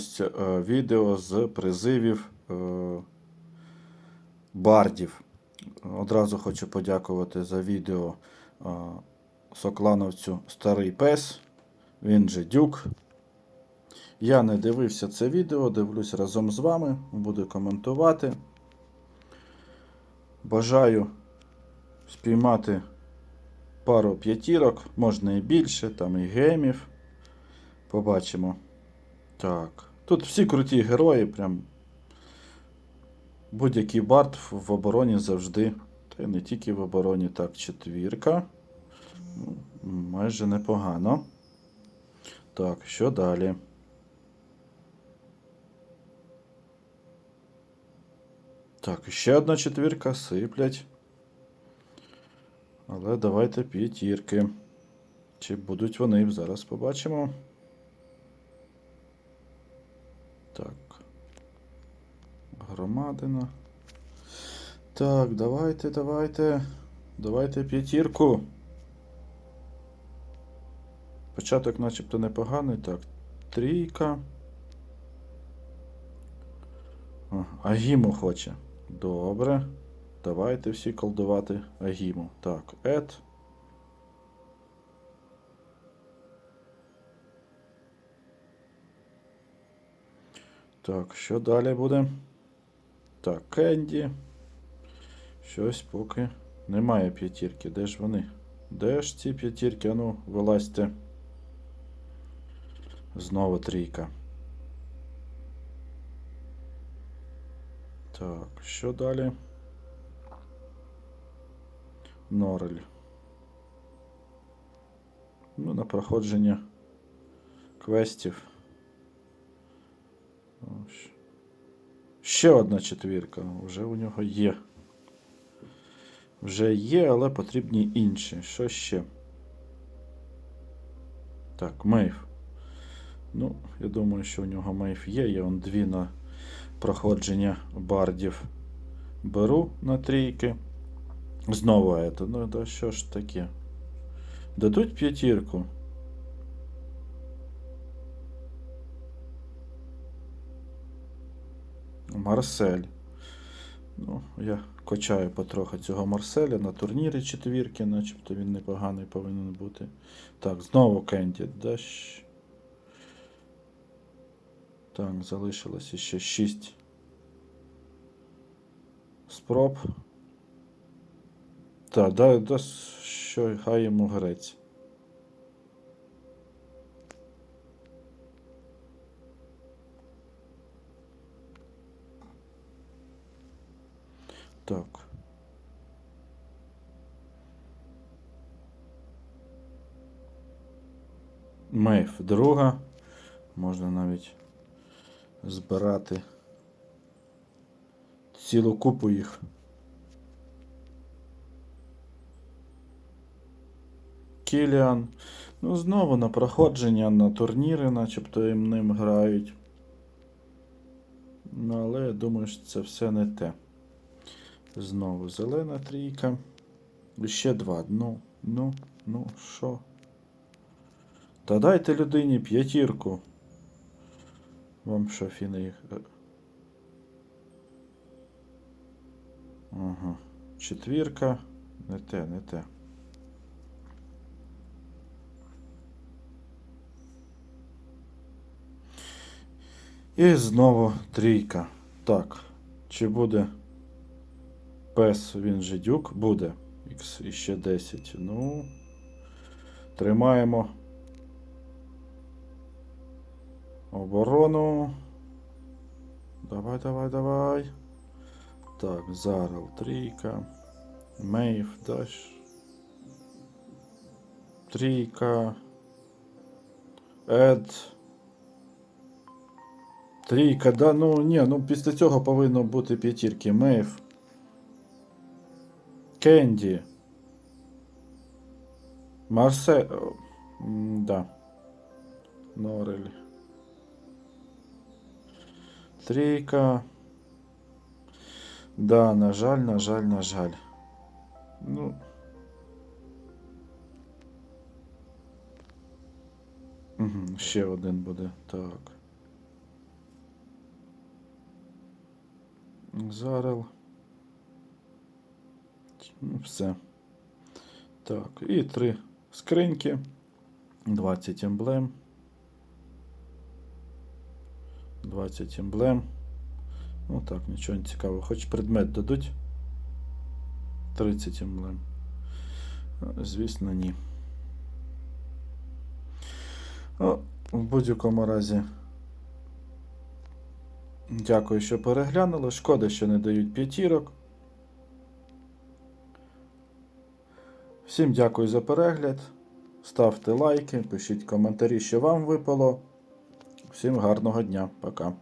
подивимось е, відео з призивів е, бардів. Одразу хочу подякувати за відео е, соклановцю Старий Пес. Він же Дюк. Я не дивився це відео, дивлюсь разом з вами, буду коментувати. Бажаю спіймати пару п'ятірок, можна і більше, там і гемів. Побачимо. Так. Тут всі круті герої, прям. Будь-який бард в обороні завжди. Та й не тільки в обороні, так, четвірка. Ну, Майже непогано. Так, що далі? Так, ще одна четвірка сиплять. Але давайте п'ятірки. Чи будуть вони? Зараз побачимо. Громадина. Так, давайте, давайте. Давайте п'ятірку. Початок начебто непоганий. Так, трійка. О, Агіму хоче. Добре. Давайте всі колдувати Агіму. Так, Ед. Так, що далі буде? Так, Кенді. Щось поки немає п'ятірки. Де ж вони? Де ж ці п'ятірки? Ану, вилазьте. Знову трійка. Так, що далі? Норель. Ну, на проходження квестів. Ось. Ще одна четвірка. Вже у нього є. Вже є, але потрібні інші. Що ще? Так, Мейв. Ну, я думаю, що у нього Мейв є. Я он дві на проходження бардів беру на трійки. Знову это. Ну, да що ж таке? Дадуть п'ятірку. Марсель. Ну, я качаю потрохи цього Марселя на турнірі четвірки, начебто він непоганий повинен бути. Так, знову Кенді. Да, щ- Так, залишилося ще 6 спроб. Так, да, да, що хай йому грець. Так. Мейф друга. Можна навіть збирати цілу купу їх. Кіліан. Ну, знову на проходження, на турніри, начебто їм ним грають. Ну, але я думаю, що це все не те. Знову зелена трійка. Ще два. Ну, ну, ну, що? Та дайте людині п'ятірку. Вам що, фіни їх. е. Ага. Четвірка. Не те, не те. І знову трійка. Так. Чи буде пес, він же дюк? Буде. Х іще 10. Ну. Тримаємо. Оборону. Давай, давай, давай. Так, Зарел, трійка. Мейв, даш. Трійка. Ед. Трійка, да, ну ні, ну після цього повинно бути п'ятірки. Мейв. Кенді. Марсе. Да. Норель. Трійка. Да, на жаль, на жаль, на жаль. Ну. Угу, Ще один буде. Так. Зарел. Все. Так, і три скриньки. 20 емблем. 20 емблем. Ну так, нічого не цікавого. Хоч предмет дадуть. 30 емблем. Звісно, ні. Ну, в будь-якому разі. Дякую, що переглянули. Шкода, що не дають п'ятірок. Всім дякую за перегляд. Ставте лайки, пишіть коментарі, що вам випало. Всім гарного дня. Пока.